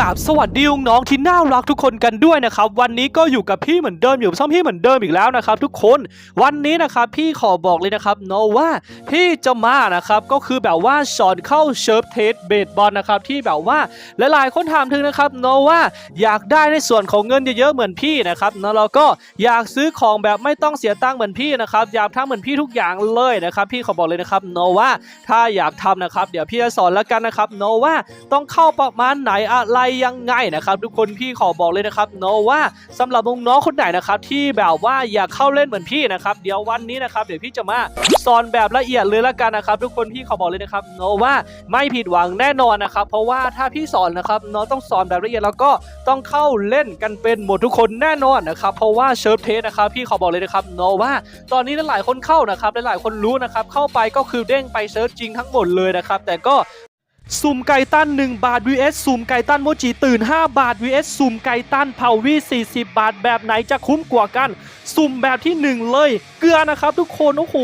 กราบสวัสดีน้องที่น่ารักทุกคนกันด้วยนะครับ วันนี้ก็อยู่กับพี่เหมือนเดิมอยู่กับช่องพี่เหมือนเดิมอีกแล้วนะครับ ทุกคนวันนี้นะครับพี่ขอบอกเลยนะครับเนาะว่าพี่จะมานะครับก็คือแบบว่าสอนเข้าเชิร์ฟเทสเบสบอลนะครับที่แบบว่าหลายๆคนถามถึงนะครับเนาะว่าอยากได้ในส่วนของเงินเยอะๆเหมือนพี่นะครับเนาะแล้วก็อยากซื้อของแบบไม่ต้องเสียตังค์เหมือนพี่นะครับอยากทำเหมือนพี่ทุกอย่างเลยนะครับพี่ขอบอกเลยนะครับเนาะว่าถ้าอยากทำนะครับเดี๋ยวพี่จะสอนแล้วกันนะครับเนาะว่าต้องเข้าประมาณไหนอะไรยังไงนะครับทุกคนพี่ขอบอกเลยนะครับเนาะว่าสำหรับน้องๆคนไหนนะครับที่แบบว่าอยากเข้าเล่นเหมือนพี่นะครับเดี๋ยววันนี้นะครับเดี๋ยวพี่จะมาสอนแบบละเอียดเลยละกันนะครับ ทุกคนพี่ขอบอกเลยนะครับเนาะว่าไม่ผิดหวังแน่นอนนะครับเพราะว่าถ้าพี่สอนนะครับเนาะต้องสอนแบบละเอียดแล้วก็ต้องเข้าเล่นกันเป็นหมดทุกคนแน่นอนนะครับเพราะว่าเชิร์ฟเทสนะครับพี่ขอบอกเลยนะครับเนาะว่า ตอนนี้หลายคนเข้านะครับหลายๆคนรู้นะครับเข้าไปก็คือเด้งไปเซิร์ฟจริงทั้งหมดเลยนะครับแต่ก็ สุ่มไก่ตั้น 1 บาท vs สุ่มไก่ตั้นโมจิตื่น 5 บาท vs สุ่มไก่ตั้นเผาวี40 บาทแบบไหนจะคุ้มกว่ากันสุ่มแบบที่ 1 เลย เกลือนะครับทุกคนโอ้โห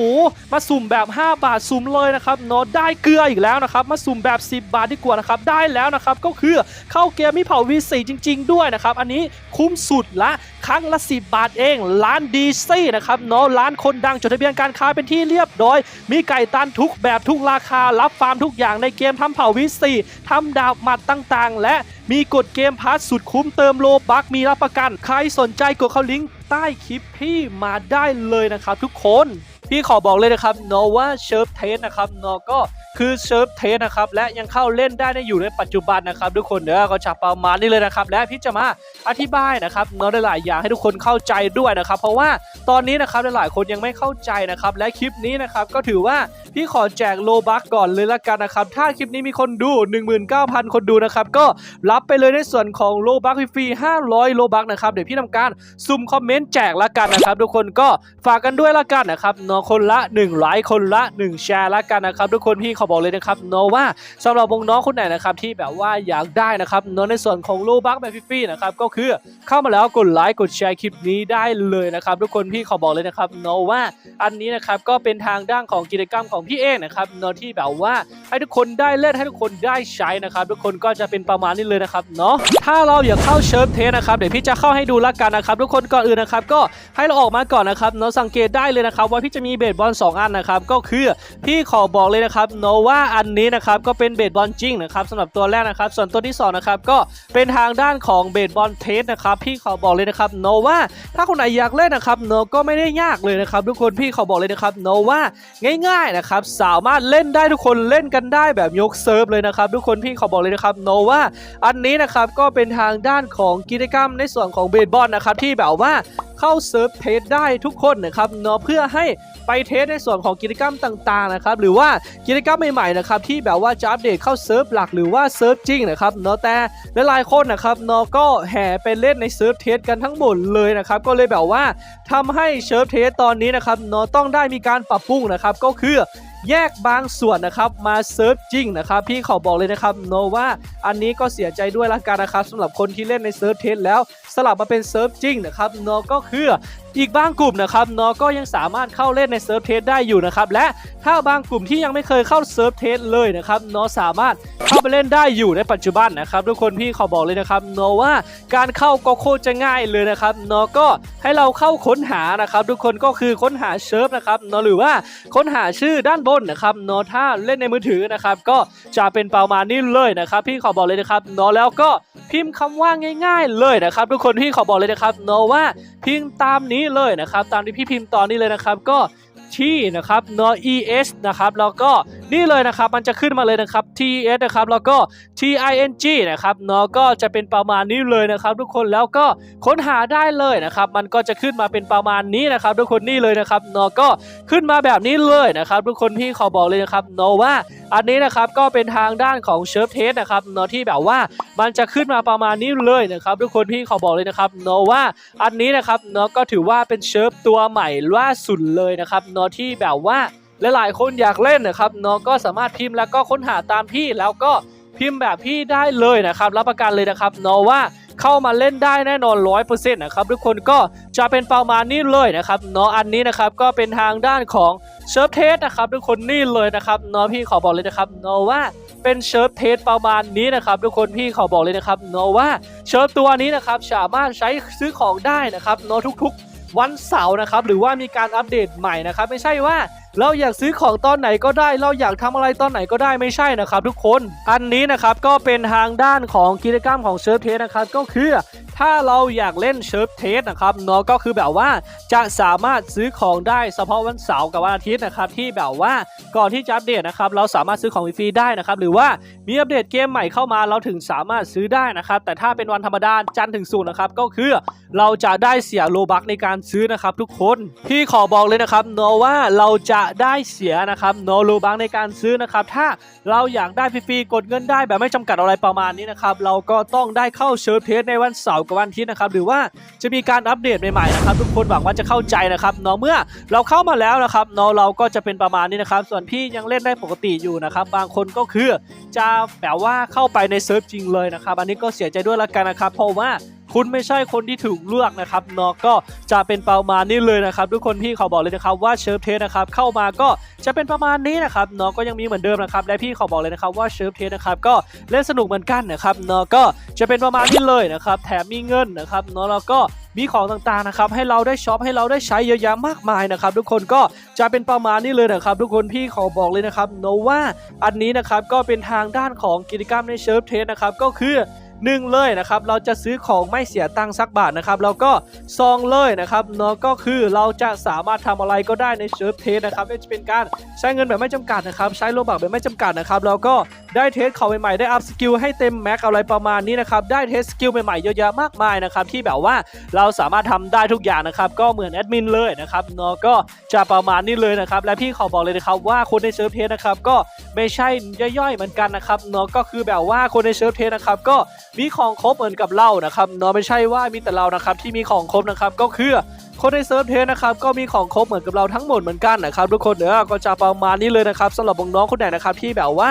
มาสุ่มแบบ 5 บาทสุ่มเลยนะครับเนาะได้เกลืออีกแล้วนะครับมาสุ่มแบบ 10 บาทดีกว่านะครับได้แล้วนะครับก็คือเข้าเกมมีเผาวี4จริง ๆ ด้วยนะครับอันนี้คุ้มสุดละครั้งละ 10 บาทเองร้านดีซี่นะครับเนาะร้านคนดังจดทะเบียนการค้าเป็นที่เรียบร้อย มีไก่ตันทุกแบบทุกราคารับฟาร์มทุกอย่างในเกมทำเผาวิสีทำดาบหมัดต่างๆ และมีกดเกมพาสสุดคุ้มเติมโลบักมีรับประกัน ใครสนใจกดเข้าลิงก์ ใต้คลิปพี่มาได้เลยนะครับทุกคน พี่ขอบอกเลยนะครับเนว่าเชิร์ฟเทสนะครับเนก็คือเชิร์ฟเทสนะครับและยังเข้าเล่นได้ในอยู่ในปัจจุบันนะครับ ทุกคนเดี๋ยวก็จะประมาณนี้เลยนะครับ และพี่จะมาอธิบายนะครับเนาะหลายอย่างให้ทุกคนเข้าใจด้วยนะครับ เพราะว่าตอนนี้นะครับหลายคนยังไม่เข้าใจนะครับ และคลิปนี้นะครับก็ถือว่าพี่ขอแจกโลบักก่อนเลยละกันนะครับ ถ้าคลิปนี้มีคนดู 19,000 คนดูนะครับ ก็รับไปเลยในส่วนของโลบักฟรีๆ500 โลบักนะครับ เดี๋ยวพี่ทำการซุ่มคอมเมนต์แจกละกันนะครับ ทุกคนก็ฝากกันด้วยละกันนะครับเนาะคนละ1ไลค์คนละ 1 แชร์ละกันนะครับทุกคนพี่ขอบอกเลยนะครับเนาะว่าสำหรับวงน้องคนไหนนะครับที่แบบว่าอยากได้นะครับเนาะในส่วนของโลบักแบบฟรีๆนะครับก็คือเข้ามาแล้วกดไลค์กดแชร์คลิปนี้ได้เลยนะครับทุกคนพี่ขอบอกเลยนะครับเนาะว่าอันนี้นะครับก็เป็นทางด้านของกิจกรรมของพี่เองนะครับเนาะที่แบบว่าให้ทุกคนได้เล่นให้ทุกคนได้ใช้นะครับทุกคนก็จะเป็นประมาณนี้เลยนะครับเนาะถ้าเราอยากเข้าเชิร์ฟเทสนะครับเดี๋ยวพี่จะเข้าให้ดูละกันนะครับทุกคนก่อนอื่นนะครับก็ให้เราออกมาก่อนนะครับเนาะสังเกตได้เลยนะครับว่าพี่จะมีีเบสบอล2 อันนะครับก็คือพี่ขอบอกเลยนะครับเนว่าอันนี้นะครับก็เป็นเบสบอลจริงนะครับสำหรับตัวแรกนะครับ ส่วนตัวที่สองนะครับก็เป็นทางด้านของเบสบอลเทสนะครับพี่ขอบอกเลยนะครับเนว่าถ้าคนไหนอยากเล่นนะครับเนก็ไม่ได้ยากเลยนะครับทุกคนพี่ขอบอกเลยนะครับเนว่าง่ายๆนะครับสามารถเล่นได้ทุกคนเล่นกันได้แบบยกเซิร์ฟเลยนะครับทุกคนพี่ขอบอกเลยนะครับเนว่าอันนี้นะครับก็เป็นทางด้านของกิจกรรมในส่วนของเบสบอลนะครับที่แบบว่า เข้าเซิร์ฟเทสได้ทุกคนนะครับเนาะเพื่อให้ไปเทสในส่วนของกิจกรรมต่างๆนะครับหรือว่ากิจกรรมใหม่ๆนะครับที่แบบว่าจะอัปเดตเข้าเซิร์ฟหลักหรือว่าเซิร์ฟจริงนะครับเนาะแต่หลายๆคนนะครับเนาะก็แห่ไปเล่นในเซิร์ฟเทสกันทั้งหมดเลยนะครับก็เลยแบบว่าทำให้เซิร์ฟเทสตอนนี้นะครับเนาะต้องได้มีการปรับปรุงนะครับก็คือ แยกบางส่วนนะครับมาเซิร์ฟจริงนะครับพี่ขอบอกเลยนะครับโนว่าอันนี้ก็เสียใจด้วยละกันนะครับสำหรับคนที่เล่นในเซิร์ฟเทสแล้วสลับมาเป็นเซิร์ฟจริงนะครับโนก็คืออีกบางกลุ่มนะครับโนก็ยังสามารถเข้าเล่นในเซิร์ฟเทสได้อยู่นะครับและถ้าบางกลุ่มที่ยังไม่เคยเข้าเซิร์ฟเทสเลยนะครับโนสามารถเข้าไปเล่นได้อยู่ในปัจจุบันนะครับทุกคนพี่ขอบอกเลยนะครับโนว่าการเข้าก็โคตรจะง่ายเลยนะครับโนก็ให้เราเข้าค้นหานะครับทุกคนก็คือค้นหาเซิร์ฟนะครับโนหรือว่าค้นหาชื่อด้านบนนะครับโนถ้าเล่นในมือถือนะครับก็จะเป็นประมาณนี้เลยนะครับพี่ขอบอกเลยนะครับโนแล้วก็พิมพ์คำว่าง่าย ๆ เลยนะครับ ทุกคนพี่ขอบอกเลยนะครับโนว่าพิมพ์ตามนี้เลยนะครับ ตามที่พี่พิมพ์ตอนนี้เลยนะครับ ก็ ที่นะครับเนาะ es นะครับแล้วก็นี่เลยนะครับมันจะขึ้นมาเลยนะครับ tes นะครับแล้วก็ ting นะครับเนาะก็จะเป็นประมาณนี้เลยนะครับ ทุกคนแล้วก็ค้นหาได้เลยนะครับ มันก็จะขึ้นมาเป็นประมาณนี้นะครับ ทุกคนนี่เลยนะครับเนาะก็ขึ้นมาแบบนี้เลยนะครับ ทุกคนพี่ขอบอกเลยนะครับเนาะว่า อันนี้นะครับก็เป็นทางด้านของเชิร์ฟเทสนะครับเนาะที่แบบว่ามันจะขึ้นมาประมาณนี้เลยนะครับทุกคนพี่ขอบอกเลยนะครับเนาะว่าอันนี้นะครับเนาะก็ถือว่าเป็นเชิร์ฟตัวใหม่ล่าสุดเลยนะครับเนาะที่แบบว่าหลายๆคนอยากเล่นนะครับเนาะก็สามารถพิมพ์แล้วก็ค้นหาตามพี่แล้วก็พิมพ์แบบพี่ได้เลยนะครับรับประกันเลยนะครับเนาะว่า เข้ามาเล่นได้แน่นอน100%นะครับทุกคนก็จะเป็นประมาณนี้เลยนะครับเนาะอันนี้นะครับก็เป็นทางด้านของเซิร์ฟเทสนะครับทุกคนนี่เลยนะครับเนาะพี่ขอบอกเลยนะครับเนาะว่าเป็นเชิร์ฟเทสประมาณนี้นะครับทุกคนพี่ขอบอกเลยนะครับเนาะว่าเชิร์ฟตัวนี้นะครับสามารถใช้ซื้อของได้นะครับเนาะทุกๆ วันเสาร์นะครับหรือว่ามีการอัปเดตใหม่นะครับไม่ใช่ว่า เราอยากซื้อของตอนไหนก็ได้ เราอยากทำอะไรตอนไหนก็ได้ไม่ใช่นะครับทุกคน อันนี้นะครับก็เป็นทางด้านของกิจกรรมของเซิร์ฟเทสนะครับก็คือ ถ้าเราอยากเล่นเชิร์ฟเทสนะครับเนาะก็คือแบบว่าจะสามารถซื้อของได้เฉพาะวันเสาร์กับวันอาทิตย์นะครับที่แบบว่าก่อนที่จะอัปเดตนะครับเราสามารถซื้อของฟรีได้นะครับหรือว่ามีอัปเดตเกมใหม่เข้ามาเราถึงสามารถซื้อได้นะครับแต่ถ้าเป็นวันธรรมดาจันทร์ถึงศุกร์นะครับก็คือเราจะได้เสียโลบักในการซื้อนะครับทุกคนพี่ขอบอกเลยนะครับเนาะว่าเราจะได้เสียนะครับเนาะโลบักในการซื้อนะครับถ้าเราอยากได้ฟรีๆกดเงินได้แบบไม่จำกัดอะไรประมาณนี้นะครับเราก็ต้องได้เข้าเชิร์ฟเทสในวันเสาร์กับวันอาทิตย์นะครับหรือว่าจะมีการอัปเดตใหม่ๆนะครับทุกคนหวังว่าจะเข้าใจนะครับเนาะเมื่อเราเข้ามาแล้วนะครับเนาะเราก็จะเป็นประมาณนี้นะครับ ส่วนพี่ยังเล่นได้ปกติอยู่นะครับ บางคนก็คือจะแบบว่าเข้าไปในเซิร์ฟจริงเลยนะครับอันนี้ก็เสียใจด้วยละกันนะครับเพราะว่า คุณไม่ใช่คนที่ถูกเลือกนะครับเนาะก็จะเป็นประมาณนี้เลยนะครับ ทุกคนพี่เขาบอกเลยนะครับว่าเชิร์ฟเทสนะครับเข้ามาก็จะเป็นประมาณนี้นะครับเนาะก็ยังมีเหมือนเดิมนะครับและพี่เขาบอกเลยนะครับว่าเชิร์ฟเทสนะครับก็เล่นสนุกเหมือนกันนะครับเนาะก็จะเป็นประมาณนี้เลยนะครับแถมมีเงินนะครับเนาะแล้วก็มีของต่างๆนะครับให้เราได้ช็อปให้เราได้ใช้เยอะแยะมากมายนะครับ ทุกคนก็จะเป็นประมาณนี้เลยนะครับ ทุกคนพี่ขาบอกเลยนะครับเนว่าอันนี้นะครับก็เป็นทางด้านของกิจกรรมในเชิร์ฟเทสนะครับก็คือ หนึ่งเลยนะครับเราจะซื้อของไม่เสียตังค์สักบาทนะครับแล้วก็ซองเลยนะครับเนาะก็คือเราจะสามารถทำอะไรก็ได้ในเชิร์ฟเทสนะครับจะเป็นการใช้เงินแบบไม่จำกัดนะครับใช้โลบักแบบไม่จำกัดนะครับแล้วก็ได้เทสของใหม่ๆได้อัพสกิลให้เต็มแม็กอะไรประมาณนี้นะครับได้เทสสกิลใหม่ๆเยอะแยะมากมายนะครับที่แบบว่าเราสามารถทำได้ทุกอย่างนะครับก็เหมือนแอดมินเลยนะครับเนาะก็จะประมาณนี้เลยนะครับและพี่ขอบอกเลยนะครับว่าคนในเชิร์ฟเทสนะครับก็ไม่ใช่ย่อยๆเหมือนกันนะครับเนาะก็คือแบบว่าคนในเชิร์ฟเทสนะครับก็มีของครบเหมือนกับเรานะครับเนาะไม่ใช่ว่ามีแต่เรานะครับที่มีของครบนะครับก็คือคนในเซิร์ฟเทสนะครับก็มีของครบเหมือนกับเราทั้งหมดเหมือนกันนะครับทุกคนเนอะก็จะประมาณนี้เลยนะครับสำหรับน้องๆคนไหนนะครับที่แบบว่า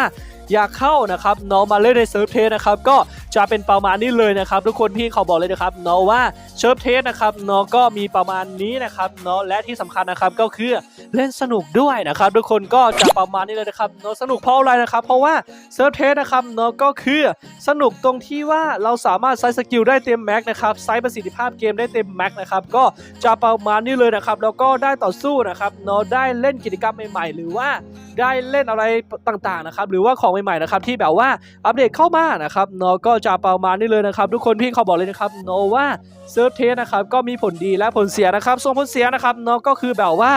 อยากเข้านะครับน้องมาเล่นในเซิร์ฟเทสนะครับก็จะเป็นประมาณนี้เลยนะครับ ทุกคนพี่เขาบอกเลยนะครับเนาะว่าเซิร์ฟเทสนะครับเนาะก็มีประมาณนี้นะครับเนาะและที่สำคัญนะครับก็คือเล่นสนุกด้วยนะครับทุกคนก็จะประมาณนี้เลยนะครับเนาะสนุกเพราะอะไรนะครับ เพราะว่าเซิร์ฟเทสนะครับเนาะก็คือสนุกตรงที่ว่าเราสามารถใช้สกิลได้เต็มแม็กนะครับใช้ประสิทธิภาพเกมได้เต็มแม็กนะครับก็จะประมาณนี้เลยนะครับแล้วก็ได้ต่อสู้นะครับเนาะได้เล่นกิจกรรมใหม่ๆ หรือว่า ได้เล่นอะไรต่างๆนะครับหรือว่าของใหม่ๆนะครับที่แบบว่าอัปเดตเข้ามานะครับเนาะก็จะประมาณนี้เลยนะครับ ทุกคนพี่เขาบอกเลยนะครับเนาะว่าเซิร์ฟเทสนะครับก็มีผลดีและผลเสียนะครับส่วนผลเสียนะครับเนาะก็คือแบบว่า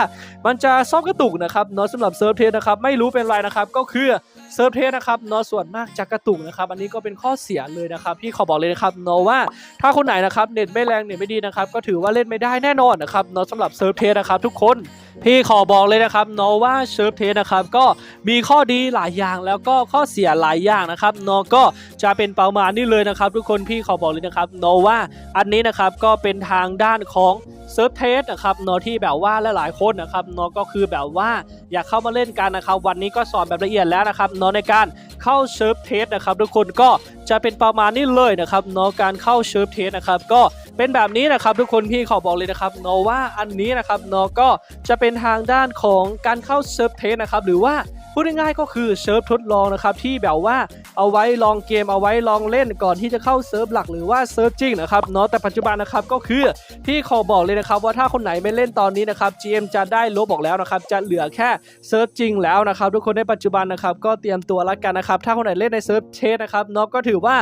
มันจะซ่อมกระตุกนะครับเนาะสำหรับเซิร์ฟเทสนะครับไม่รู้เป็นไรนะครับก็คือเซิร์ฟเทสนะครับเนาะส่วนมากจะกระตุกนะครับอันนี้ก็เป็นข้อเสียเลยนะครับพี่ขอบอกเลยนะครับเนาะว่าถ้าคนไหนนะครับเน็ตไม่แรงเน็ตไม่ดีนะครับก็ถือว่าเล่นไม่ได้แน่นอนนะครับเนาะสำหรับเซิร์ฟเทสนะครับทุกคนพี่ขอบอกเลยนะครับเนว่าเซิร์ฟเทสนะครับก็มีข้อดีหลายอย่างแล้วก็ข้อเสียหลายอย่างนะครับเนก็จะเป็นประมาณนี้เลยนะครับ ทุกคนพี่ขอบอกเลยนะครับเนว่าอันนี้นะครับก็เป็นทางด้านของเซิร์ฟเทสนะครับเนที่แบบว่าหลายๆคนนะครับเนก็คือแบบว่าอยากเข้ามาเล่นกันนะครับ วันนี้ก็สอนแบบละเอียดแล้วนะครับเนในการเข้าเซิร์ฟเทสนะครับ ทุกคนก็จะเป็นประมาณนี้เลยนะครับเนการเข้าเซิร์ฟเทสนะครับก็ เป็นแบบนี้นะครับทุกคนพี่ขอบอกเลยนะครับเนาะว่าอันนี้นะครับเนาะก็จะเป็นทางด้านของการเข้าเซิร์ฟเทสนะครับหรือว่าพูดง่ายๆก็คือเซิร์ฟทดลองนะครับที่แบบว่าเอาไว้ลองเกมเอาไว้ลองเล่นก่อนที่จะเข้าเซิร์ฟหลักหรือว่าเซิร์ฟจริงนะครับเนาะแต่ปัจจุบันนะครับก็คือพี่ขอบอกเลยนะครับว่าถ้าคนไหนไม่เล่นตอนนี้นะครับ GM จะได้ลบบอกแล้วนะครับจะเหลือแค่เซิร์ฟจริงแล้วนะครับทุกคนในปัจจุบันนะครับก็เตรียมตัวล้วกันนะครับถ้าคนไหนเล่นในเซิร์ฟเทสนะครับเนาะก็ถือว่า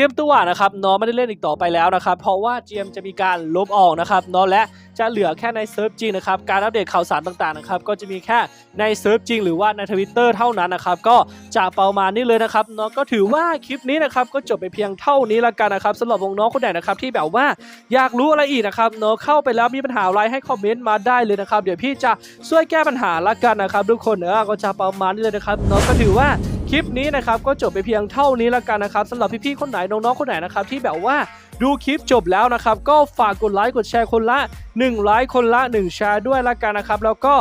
รียมตัวนะครับเนาะไม่ได้เล่นอีกต่อไปแล้วนะครับ เพราะว่า GM จะมีการลบออกนะครับเนาะและจะเหลือแค่ในเซิร์ฟจริงนะครับการอัปเดตข่าวสารต่างๆนะครับก็จะมีแค่ในเซิร์ฟจริง หรือว่าในทวิตเตอร์เท่านั้นนะครับก็จะประมาณนี้เลยนะครับเนาะก็ถือว่าคลิปนี้นะครับก็จบไปเพียงเท่านี้ละกันนะครับสำหรับวงน้องคนไหนนะครับที่แบบว่าอยากรู้อะไรอีกนะครับเนาะเข้าไปแล้วมีปัญหาอะไรให้คอมเมนต์มาได้เลยนะครับเดี๋ยวพี่จะช่วยแก้ปัญหาละกันนะครับทุกคนเนอก็จะประมาณนี้เลยนะครับเนาะก็ถือว่า คลิปนี้นะครับก็จบไปเพียงเท่านี้แล้วกันนะครับสำหรับพี่ๆคนไหนน้องๆคนไหนนะครับที่แบบว่าดูคลิปจบแล้วนะครับ ก็ฝากกดไลค์กดแชร์คนละ1ไลค์คนละ1แชร์ด้วยละกันนะครับ แล้วก็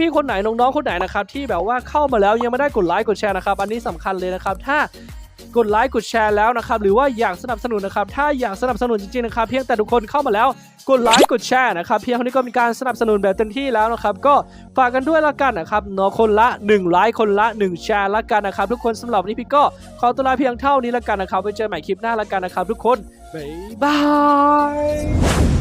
พี่ๆคนไหนน้องๆคนไหนนะครับที่แบบว่าเข้ามาแล้วยังไม่ได้กดไลค์กดแชร์นะครับ อันนี้สำคัญเลยนะครับ ถ้า กดไลค์กดแชร์แล้วนะครับหรือว่าอยากสนับสนุนนะครับถ้าอยากสนับสนุนจริงๆนะครับเพียงแต่ทุกคนเข้ามาแล้วกดไลค์กดแชร์นะครับเพียงเท่านี้ก็มีการสนับสนุนแบบเต็มที่แล้วนะครับก็ฝากกันด้วยละกันนะครับเนาะคนละ1ไลค์คนละ 1 แชร์ละกันนะครับทุกคนสำหรับวันนี้พี่ก็ขอตัวลาเพียงเท่านี้ละกันนะครับไว้เจอใหม่คลิปหน้าละกันนะครับทุกคนบ๊ายบาย